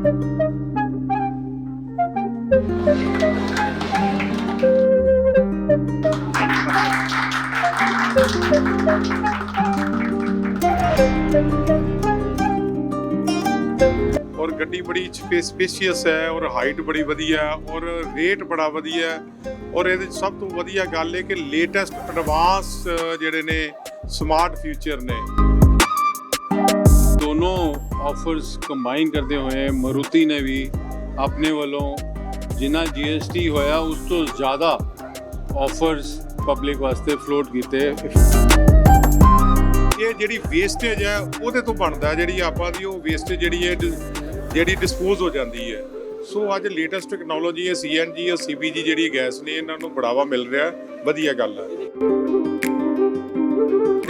ਔਰ ਗੱਡੀ ਬੜੀ ਸਪੇਸ਼ੀਅਸ ਹੈ, ਔਰ ਹਾਈਟ ਬੜੀ ਵਧੀਆ, ਔਰ ਰੇਟ ਬੜਾ ਵਧੀਆ ਔਰ ਇਹਦੇ ਸਭ ਤੋਂ ਵਧੀਆ ਗੱਲ ਹੈ ਕਿ ਲੇਟੈਸਟ ਐਡਵਾਂਸ ਜਿਹੜੇ ਨੇ ਸਮਾਰਟ ਫਿਊਚਰ ਨੇ। ਦੋਨੋਂ ਆਫਰਸ ਕੰਬਾਈਨ ਕਰਦੇ ਹੋਏ ਮਰੂਤੀ ਨੇ ਵੀ ਆਪਣੇ ਵੱਲੋਂ ਜਿੰਨਾ GST ਹੋਇਆ, ਉਸ ਤੋਂ ਜ਼ਿਆਦਾ ਆਫਰਸ ਪਬਲਿਕ ਵਾਸਤੇ ਫਲੋਟ ਕੀਤੇ। ਇਹ ਜਿਹੜੀ ਵੇਸਟੇਜ ਹੈ, ਉਹਦੇ ਤੋਂ ਬਣਦਾ ਜਿਹੜੀ ਆਪਾਂ ਦੀ ਉਹ ਵੇਸਟੇਜ ਜਿਹੜੀ ਹੈ ਡ- ਜਿਹੜੀ ਡਿਸਪੋਜ਼ ਹੋ ਜਾਂਦੀ ਹੈ। ਸੋ ਅੱਜ ਲੇਟੈਸਟ ਟੈਕਨੋਲੋਜੀ ਹੈ ਸੀਐਨਜੀ ਹੈ ਸੀਬੀਜੀ ਜਿਹੜੀ ਗੈਸ ਨੇ, ਇਹਨਾਂ ਨੂੰ ਬੜਾਵਾ ਮਿਲ ਰਿਹਾ ਵਧੀਆ ਗੱਲ ਹੈ।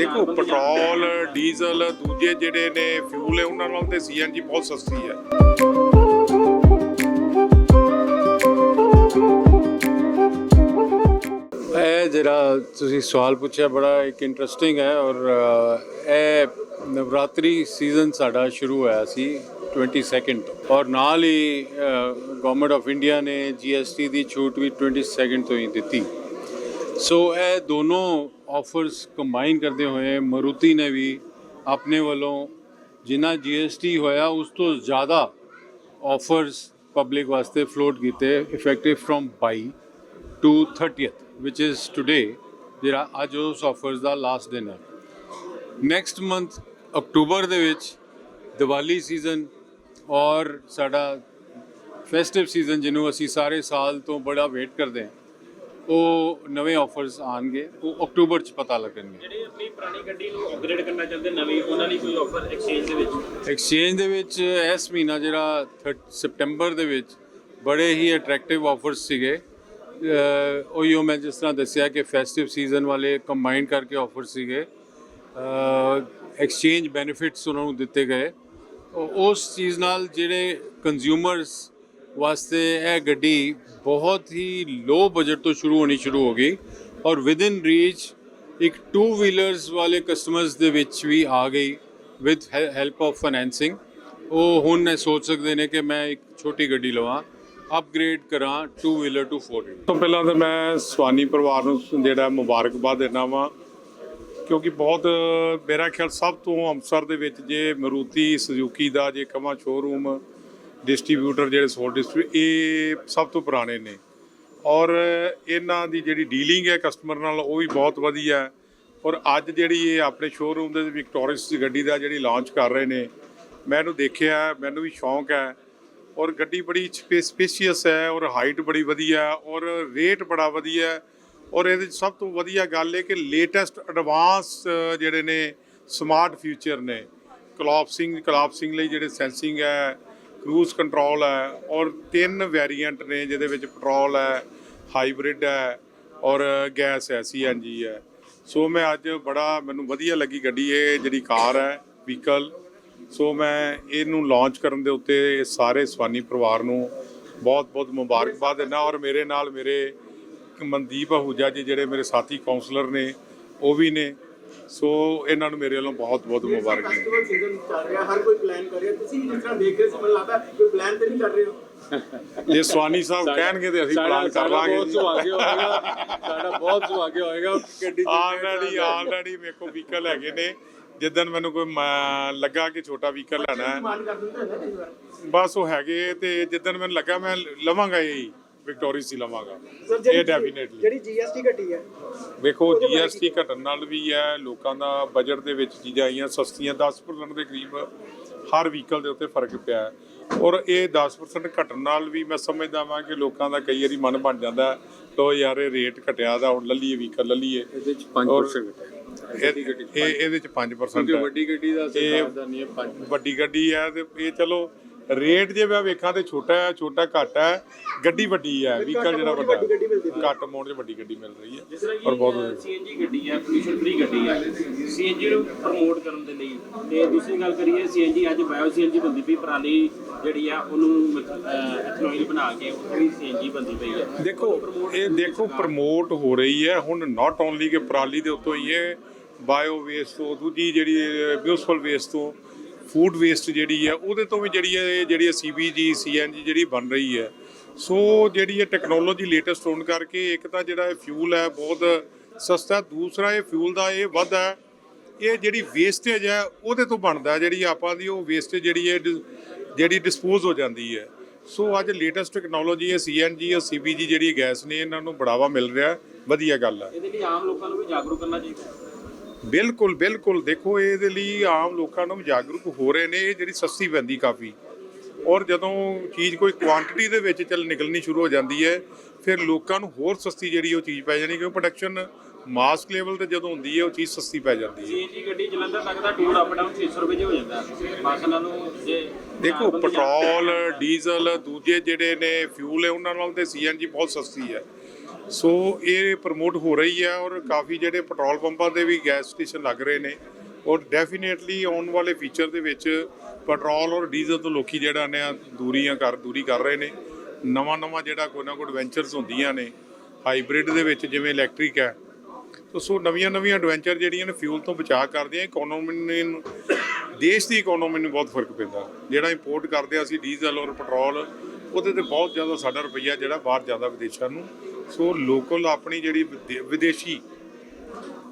ਦੇਖੋ ਪੈਟਰੋਲ ਡੀਜ਼ਲ ਦੂਜੇ ਜਿਹੜੇ ਨੇ ਫਿਊਲ ਹੈ, ਉਹਨਾਂ ਨਾਲੋਂ ਤੇ ਸੀਐਨਜੀ ਬਹੁਤ ਸਸਤੀ ਹੈ। ਇਹ ਜਿਹੜਾ ਤੁਸੀਂ ਸਵਾਲ ਪੁੱਛਿਆ, ਬੜਾ ਇੱਕ ਇੰਟਰਸਟਿੰਗ ਹੈ ਔਰ ਇਹ ਨਵਰਾਤਰੀ ਸੀਜ਼ਨ ਸਾਡਾ ਸ਼ੁਰੂ ਹੋਇਆ ਸੀ 22nd ਤੋਂ। ਔਰ ਨਾਲ ਹੀ ਗਵਰਨਮੈਂਟ ਆਫ ਇੰਡੀਆ ਨੇ GST ਦੀ ਛੂਟ ਵੀ 22nd ਤੋਂ ਹੀ ਦਿੱਤੀ। ਸੋ ਇਹ ਦੋਨੋਂ ਆਫਰਸ ਕੰਬਾਈਨ ਕਰਦੇ ਹੋਏ ਮਰੂਤੀ ਨੇ ਵੀ ਆਪਣੇ ਵੱਲੋਂ ਜਿੰਨਾ GST ਹੋਇਆ, ਉਸ ਤੋਂ ਜ਼ਿਆਦਾ ਆਫਰਸ ਪਬਲਿਕ ਵਾਸਤੇ ਫਲੋਟ ਕੀਤੇ effective from 22 to 30th which is today, ਜਿਹੜਾ ਅੱਜ ਉਸ ਆਫਰਸ ਦਾ ਲਾਸਟ ਦਿਨ ਹੈ। ਨੈਕਸਟ ਮੰਥ ਅਕਤੂਬਰ ਦੇ ਵਿੱਚ ਦੀਵਾਲੀ ਸੀਜ਼ਨ ਔਰ ਸਾਡਾ ਫੈਸਟਿਵ ਸੀਜ਼ਨ ਜਿਹਨੂੰ ਅਸੀਂ ਸਾਰੇ ਸਾਲ ਤੋਂ ਬੜਾ ਵੇਟ ਕਰਦੇ ਹਾਂ। ਉਹ ਨਵੇਂ ਆਫਰਸ ਆਣਗੇ ਉਹ ਅਕਤੂਬਰ ਚ ਪਤਾ ਲੱਗਣਗੇ। ਜਿਹੜੇ ਆਪਣੀ ਪੁਰਾਣੀ ਗੱਡੀ ਨੂੰ ਅਪਗ੍ਰੇਡ ਕਰਨਾ ਚਾਹੁੰਦੇ ਨਵੀਂ ਉਹਨਾਂ ਲਈ ਕੋਈ ਆਫਰ ਐਕਸਚੇਂਜ ਦੇ ਵਿੱਚ? ਐਕਸਚੇਂਜ ਦੇ ਵਿੱਚ ਇਸ ਮਹੀਨਾ ਜਿਹੜਾ ਸਪਟੈਂਬਰ ਦੇ ਵਿੱਚ ਬੜੇ ਹੀ ਅਟਰੈਕਟਿਵ ਆਫਰਸ ਸੀਗੇ। ਅਹ ਉਹੀਓ ਮੈਂ ਜਿਸ ਤਰ੍ਹਾਂ ਦੱਸਿਆ ਕਿ ਫੈਸਟਿਵ ਸੀਜ਼ਨ ਵਾਲੇ ਕੰਬਾਈਨ ਕਰਕੇ ਆਫਰ ਸੀਗੇ। ਐਕਸਚੇਂਜ ਬੈਨੀਫਿਟਸ ਉਹਨਾਂ ਨੂੰ ਦਿੱਤੇ ਗਏ। ਉਹ- ਉਸ ਚੀਜ਼ ਨਾਲ ਜਿਹੜੇ ਕੰਜ਼ਿਊਮਰਸ ਵਾਸਤੇ ਇਹ ਗੱਡੀ ਬਹੁਤ ਹੀ ਲੋ ਬਜਟ ਤੋਂ ਸ਼ੁਰੂ ਹੋਣੀ ਸ਼ੁਰੂ ਹੋ ਗਈ ਔਰ ਵਿਦ ਇਨ ਰੀਚ ਇੱਕ ਟੂ ਵੀਲਰਸ ਵਾਲੇ ਕਸਟਮਰਸ ਦੇ ਵਿੱਚ ਵੀ ਆ ਗਈ ਵਿਦ ਹੈਲਪ ਆਫ ਫਾਈਨੈਂਸਿੰਗ ਉਹ ਹੁਣ ਇਹ ਸੋਚ ਸਕਦੇ ਨੇ ਕਿ ਮੈਂ ਇੱਕ ਛੋਟੀ ਗੱਡੀ ਲਵਾਂ ਅਪਗ੍ਰੇਡ ਕਰਾਂ two wheeler to four wheeler ਤੋਂ ਪਹਿਲਾਂ ਤਾਂ ਮੈਂ ਸਵਾਨੀ ਪਰਿਵਾਰ ਨੂੰ ਜਿਹੜਾ ਮੁਬਾਰਕਬਾਦ ਦੇਣਾ ਵਾਂ, ਕਿਉਂਕਿ ਬਹੁਤ, ਮੇਰਾ ਖਿਆਲ ਸਭ ਤੋਂ ਅੰਮ੍ਰਿਤਸਰ ਦੇ ਵਿੱਚ ਜੇ ਮਰੂਤੀ, ਸੁਜ਼ੂਕੀ ਦਾ ਜੇ ਕਮਾ ਸ਼ੋਰੂਮ ਡਿਸਟ੍ਰੀਬਿਊਟਰ ਜਿਹੜੇ ਸੋਲ ਡਿਸਟ੍ਰੀ ਇਹ ਸਭ ਤੋਂ ਪੁਰਾਣੇ ਨੇ। ਔਰ ਇਹਨਾਂ ਦੀ ਜਿਹੜੀ ਡੀਲਿੰਗ ਹੈ ਕਸਟਮਰ ਨਾਲ, ਉਹ ਵੀ ਬਹੁਤ ਵਧੀਆ ਹੈ। ਔਰ ਅੱਜ ਜਿਹੜੀ ਇਹ ਆਪਣੇ ਸ਼ੋਰੂਮ ਦੇ ਵਿਕਟੋਰੀਅਸ ਦੀ ਗੱਡੀ ਦਾ ਜਿਹੜੀ ਲਾਂਚ ਕਰ ਰਹੇ ਨੇ ਮੈਂ ਇਹਨੂੰ ਦੇਖਿਆ, ਮੈਨੂੰ ਵੀ ਸ਼ੌਂਕ ਹੈ। ਔਰ ਗੱਡੀ ਬੜੀ ਸਪੇਸ਼ੀਅਸ ਹੈ, ਔਰ ਹਾਈਟ ਬੜੀ ਵਧੀਆ ਔਰ ਰੇਟ ਬੜਾ ਵਧੀਆ ਔਰ ਇਹਦੇ 'ਚ ਸਭ ਤੋਂ ਵਧੀਆ ਗੱਲ ਹੈ ਕਿ ਲੇਟੈਸਟ ਐਡਵਾਂਸ ਜਿਹੜੇ ਨੇ ਸਮਾਰਟ ਫਿਊਚਰ ਨੇ। ਕਲਾਪਸਿੰਗ ਕਲਾਪਸਿੰਗ ਲਈ ਜਿਹੜੇ ਸੈਂਸਿੰਗ ਹੈ ਕਰੂਜ਼ ਕੰਟਰੋਲ ਹੈ ਔਰ ਤਿੰਨ ਵੈਰੀਐਂਟ ਨੇ ਜਿਹਦੇ ਵਿੱਚ ਪੈਟਰੋਲ ਹੈ ਹਾਈਬ੍ਰਿਡ ਹੈ ਔਰ ਗੈਸ ਹੈ ਸੀਐਨਜੀ ਹੈ। ਸੋ ਮੈਂ ਅੱਜ ਬੜਾ ਮੈਨੂੰ ਵਧੀਆ ਲੱਗੀ ਗੱਡੀ, ਇਹ ਜਿਹੜੀ ਕਾਰ ਹੈ ਵਹੀਕਲ ਸੋ ਮੈਂ ਇਹਨੂੰ ਲਾਂਚ ਕਰਨ ਦੇ ਉੱਤੇ ਇਹ ਸਾਰੇ ਸਵਾਨੀ ਪਰਿਵਾਰ ਨੂੰ ਬਹੁਤ-ਬਹੁਤ ਮੁਬਾਰਕਬਾਦ ਦਿੰਦਾ ਔਰ ਮੇਰੇ ਨਾਲ ਮੇਰੇ ਮਨਦੀਪ ਆਹੂਜਾ ਜੀ, ਜਿਹੜੇ ਮੇਰੇ ਸਾਥੀ ਕਾਉਂਸਲਰ ਨੇ, ਉਹ ਵੀ ਨੇ। ਸੋ ਇਹਨਾਂ ਨੂੰ ਮੇਰੇ ਵੱਲੋਂ ਬਹੁਤ-ਬਹੁਤ ਮੁਬਾਰਕ ਨੇ ਫੈਸਟੀਵਲ ਸੀਜ਼ਨ ਚੱਲ ਰਿਹਾ ਹਰ ਕੋਈ ਪਲਾਨ ਕਰ ਰਿਹਾ ਤੁਸੀਂ ਜਿਸ ਤਰ੍ਹਾਂ ਦੇਖ ਰਹੇ ਸੀ ਮੈਨੂੰ ਲੱਗਦਾ ਕੋਈ ਪਲਾਨ ਤੇ ਨਹੀਂ ਕਰ ਰਹੇ ਹੋ। ਜੇ ਸਵਾਨੀ ਸਾਹਿਬ ਕਹਿਣਗੇ ਤੇ ਅਸੀਂ ਪਲਾਨ ਕਰ ਲਾਂਗੇ ਬਹੁਤ ਸੁਭਾਗਿਆ ਹੋਏਗਾ। ਸਾਡਾ ਬਹੁਤ ਸੁਭਾਗਿਆ ਹੋਏਗਾ। ਗੱਡੀ ਆਲਰੇਡੀ ਆਲਰੇਡੀ ਮੇਰੇ ਕੋਲ ਵਹੀਕਲ ਹੈਗੇ ਨੇ। ਜਿੱਦਨ ਮੈਨੂੰ ਕੋਈ ਲੱਗਾ ਕਿ ਛੋਟਾ ਵਹੀਕਲ ਲੈਣਾ ਹੈ। ਬਸ ਉਹ ਹੈਗੇ ਤੇ ਜਿੱਦਨ ਮੈਨੂੰ ਲੱਗਾ ਮੈਂ ਲਵਾਂਗਾ ਇਹ ਵਿਕਟੋਰੀਅਸ ਹੀ ਲਵਾਂਗਾ। ਇਹ ਡੈਫੀਨੇਟਲੀ ਜਿਹੜੀ ਜੀਐਸਟੀ ਘਟੀ ਹੈ ਵੇਖੋ ਜੀਐਸਟੀ ਘਟਣ ਨਾਲ ਵੀ ਹੈ ਲੋਕਾਂ ਦਾ ਬਜਟ ਦੇ ਵਿੱਚ ਚੀਜ਼ਾਂ ਆਈਆਂ ਸਸਤੀਆਂ 10% ਦੇ ਕਰੀਬ ਹਰ ਵਹੀਕਲ ਦੇ ਉੱਤੇ ਫ਼ਰਕ ਪਿਆ ਹੈ। ਔਰ ਇਹ 10% ਘਟਣ ਨਾਲ ਵੀ ਮੈਂ ਸਮਝਦਾ ਵਾਂ ਕਿ ਲੋਕਾਂ ਦਾ ਕਈ ਵਾਰੀ ਮਨ ਬਣ ਜਾਂਦਾ ਲੋ ਯਾਰ ਇਹ ਰੇਟ ਘਟਿਆ ਦਾ ਹੁਣ ਲੱਲੀਏ ਵਹੀਕਲ ਲੱਲੀਏ। ਇਹਦੇ ਚ ਔਰ 5% ਇਹ ਇਹ- ਇਹਦੇ ਚ 5% ਕਿਉਂਕਿ ਹੈ। ਵੱਡੀ ਗੱਡੀ ਦਾ ਸਰਕਾਰ ਦਾ ਨਹੀਂ ਹੈ 5 ਵੱਡੀ ਗੱਡੀ ਹੈ ਤੇ ਇਹ ਚਲੋ ਰੇਟ ਜੇ ਮੈਂ ਵੇਖਾਂ ਤੇ ਛੋਟਾ ਹੈ ਛੋਟਾ ਘੱਟ ਹੈ ਗੱਡੀ ਵੱਡੀ ਹੈ ਵਹੀਕਲ ਜਿਹੜਾ ਵੱਡਾ ਘੱਟ ਅਮਾਉਂਟ 'ਚ ਵੱਡੀ ਗੱਡੀ ਮਿਲ ਰਹੀ ਹੈ ਔਰ ਬਹੁਤ ਸੀਐਨਜੀ ਗੱਡੀ ਹੈ ਪੋਲੂਸ਼ਨ ਫ੍ਰੀ ਗੱਡੀ ਹੈ। ਸੀਐਨਜੀ ਨੂੰ ਪ੍ਰਮੋਟ ਕਰਨ ਦੇ ਲਈ। ਤੇ ਦੂਸਰੀ ਗੱਲ ਕਰੀਏ ਸੀਐਨਜੀ ਅੱਜ ਬਾਇਓ ਸੀਐਨਜੀ ਬੰਦੀ ਪਈ ਪਰਾਲੀ ਜਿਹੜੀ ਆ ਉਹਨੂੰ ਐਥਨੋਇਲ ਬਣਾ ਕੇ ਉਹ ਵੀ ਸੀਐਨਜੀ ਬੰਦੀ ਪਈ ਹੈ। ਦੇਖੋ ਇਹ ਦੇਖੋ ਪ੍ਰਮੋਟ ਹੋ ਰਹੀ ਹੈ। ਹੁਣ ਨਾਟ ਓਨਲੀ ਕਿ ਪਰਾਲੀ ਦੇ ਉੱਤੋਂ ਹੀ ਇਹ ਬਾਇਓ ਵੇਸਟ ਤੋਂ ਦੂਜੀ ਜਿਹੜੀ ਮਿਊਨਿਸਪਲ ਵੇਸਟ ਤੋਂ ਫੂਡ ਵੇਸਟ ਜਿਹੜੀ ਹੈ, ਉਹਦੇ ਤੋਂ ਵੀ ਜਿਹੜੀ ਹੈ, ਇਹ ਜਿਹੜੀ ਸੀਬੀਜੀ ਸੀਐਨਜੀ ਜਿਹੜੀ ਬਣ ਰਹੀ ਹੈ। ਸੋ ਜਿਹੜੀ ਹੈ ਟੈਕਨੋਲੋਜੀ ਲੇਟੈਸਟ ਹੋਣ ਕਰਕੇ ਇੱਕ ਤਾਂ ਜਿਹੜਾ ਇਹ ਫਿਊਲ ਹੈ, ਬਹੁਤ ਸਸਤਾ ਦੂਸਰਾ, ਇਹ ਫਿਊਲ ਦਾ ਇਹ ਵੱਧ ਹੈ। ਇਹ ਜਿਹੜੀ ਵੇਸਟੇਜ ਹੈ, ਉਹਦੇ ਤੋਂ ਬਣਦਾ ਜਿਹੜੀ ਆਪਾਂ ਦੀ ਉਹ ਵੇਸਟੇਜ ਜਿਹੜੀ ਹੈ, ਡਿਸ- ਜਿਹੜੀ ਡਿਸਪੋਜ਼ ਹੋ ਜਾਂਦੀ ਹੈ। ਸੋ ਅੱਜ ਲੇਟੈਸਟ ਟੈਕਨੋਲੋਜੀ ਹੈ ਸੀਐਨਜੀ ਜਾਂ ਸੀਬੀਜੀ ਜਿਹੜੀ ਗੈਸ ਨੇ, ਇਹਨਾਂ ਨੂੰ ਬੜਾਵਾ ਮਿਲ ਰਿਹਾ ਵਧੀਆ ਗੱਲ ਹੈ। ਇਹਦੇ ਲਈ ਆਮ ਲੋਕਾਂ ਨੂੰ ਵੀ ਜਾਗਰੂਕ ਕਰਨਾ ਚਾਹੀਦਾ ਬਿਲਕੁਲ ਬਿਲਕੁਲ। ਦੇਖੋ ਇਹਦੇ ਲਈ ਆਮ ਲੋਕਾਂ ਨੂੰ ਜਾਗਰੂਕ ਹੋ ਰਹੇ ਨੇ ਇਹ ਜਿਹੜੀ ਸਸਤੀ ਪੈਂਦੀ ਕਾਫੀ। ਔਰ ਜਦੋਂ ਚੀਜ਼ ਕੋਈ ਕੁਆਂਟੀਟੀ ਦੇ ਵਿੱਚ ਚੱਲ ਨਿਕਲਣੀ ਸ਼ੁਰੂ ਹੋ ਜਾਂਦੀ ਹੈ ਫਿਰ ਲੋਕਾਂ ਨੂੰ ਹੋਰ ਸਸਤੀ ਜਿਹੜੀ ਉਹ ਚੀਜ਼ ਪੈ ਜਾਣੀ ਕਿਉਂਕਿ ਪ੍ਰੋਡਕਸ਼ਨ ਮਾਸ ਲੈਵਲ ਤੇ ਜਦੋਂ ਹੁੰਦੀ ਹੈ ਉਹ ਚੀਜ਼ ਸਸਤੀ ਪੈ ਜਾਂਦੀ ਹੈ। ਸੀਐਨਜੀ ਗੱਡੀ ਜਲੰਧਰ ਤੱਕ ਦਾ ਟੂਰ ਅਪ ਡਾਊਨ 600 ਰੁਪਏ 'ਚ ਹੋ ਜਾਂਦਾ। ਬੱਸ ਨਾਲੋਂ ਜੇ ਦੇਖੋ ਪੈਟਰੋਲ ਡੀਜ਼ਲ ਦੂਜੇ ਜਿਹੜੇ ਨੇ ਫਿਊਲ ਹੈ ਉਹਨਾਂ ਨਾਲ ਤੇ ਸੀਐਨਜੀ ਬਹੁਤ ਸਸਤੀ ਹੈ। ਸੋ ਇਹ ਪ੍ਰਮੋਟ ਹੋ ਰਹੀ ਹੈ ਔਰ ਕਾਫੀ ਜਿਹੜੇ ਪੈਟਰੋਲ ਪੰਪਾਂ ਤੇ ਵੀ ਗੈਸ ਸਟੇਸ਼ਨ ਲੱਗ ਰਹੇ ਨੇ। ਔਰ ਡੈਫੀਨੇਟਲੀ ਆਉਣ ਵਾਲੇ ਫਿਊਚਰ ਦੇ ਵਿੱਚ ਪੈਟਰੋਲ ਔਰ ਡੀਜ਼ਲ ਤੋਂ ਲੋਕੀ ਜਿਹੜਾ ਨੇ ਦੂਰੀਆਂ ਕਰ, ਦੂਰੀ ਕਰ ਰਹੇ ਨੇ। ਨਵਾਂ ਨਵਾਂ ਜਿਹੜਾ ਕੋਈ ਨਾ ਕੋਈ ਐਡਵੈਂਚਰਸ ਹੁੰਦੀਆਂ ਨੇ ਹਾਈਬ੍ਰਿਡ ਦੇ ਵਿੱਚ ਜਿਵੇਂ ਇਲੈਕਟ੍ਰਿਕ ਹੈ। ਤੋ ਸੋ ਨਵੀਆਂ ਨਵੀਆਂ ਐਡਵੈਂਚਰ ਜਿਹੜੀਆਂ ਨੇ ਫਿਊਲ ਤੋਂ ਬਚਾ ਕਰਦੀਆਂ ਇਕਨੋਮੀ ਨੂੰ, ਦੇਸ਼ ਦੀ ਇਕਨੋਮੀ ਨੂੰ ਬਹੁਤ ਫ਼ਰਕ ਪੈਂਦਾ। ਜਿਹੜਾ ਇੰਪੋਰਟ ਕਰਦੇ ਆ ਅਸੀਂ ਡੀਜ਼ਲ ਔਰ ਪੈਟਰੋਲ, ਉਹਦੇ ਤੇ ਬਹੁਤ ਜ਼ਿਆਦਾ ਸਾਡਾ ਰੁਪਈਆ ਜਿਹੜਾ ਬਾਹਰ ਜ਼ਿਆਦਾ ਵਿਦੇਸ਼ਾਂ ਨੂੰ। ਸੋ ਲੋਕਲ ਆਪਣੀ ਜਿਹੜੀ ਵਿਦੇ- ਵਿਦੇਸ਼ੀ,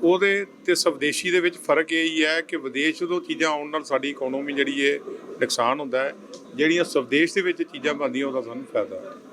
ਉਹਦੇ ਤੇ ਸਵਦੇਸ਼ੀ ਦੇ ਵਿੱਚ ਫ਼ਰਕ ਇਹ ਹੀ ਹੈ ਕਿ ਵਿਦੇਸ਼ ਤੋਂ ਚੀਜ਼ਾਂ ਆਉਣ ਨਾਲ ਸਾਡੀ ਇਕਨੋਮੀ ਜਿਹੜੀ ਹੈ ਨੁਕਸਾਨ ਹੁੰਦਾ ਹੈ, ਜਿਹੜੀਆਂ ਸਵਦੇਸ਼ ਦੇ ਵਿੱਚ ਚੀਜ਼ਾਂ ਬਣਦੀਆਂ, ਉਹਦਾ ਸਾਨੂੰ ਫਾਇਦਾ। ਹੈ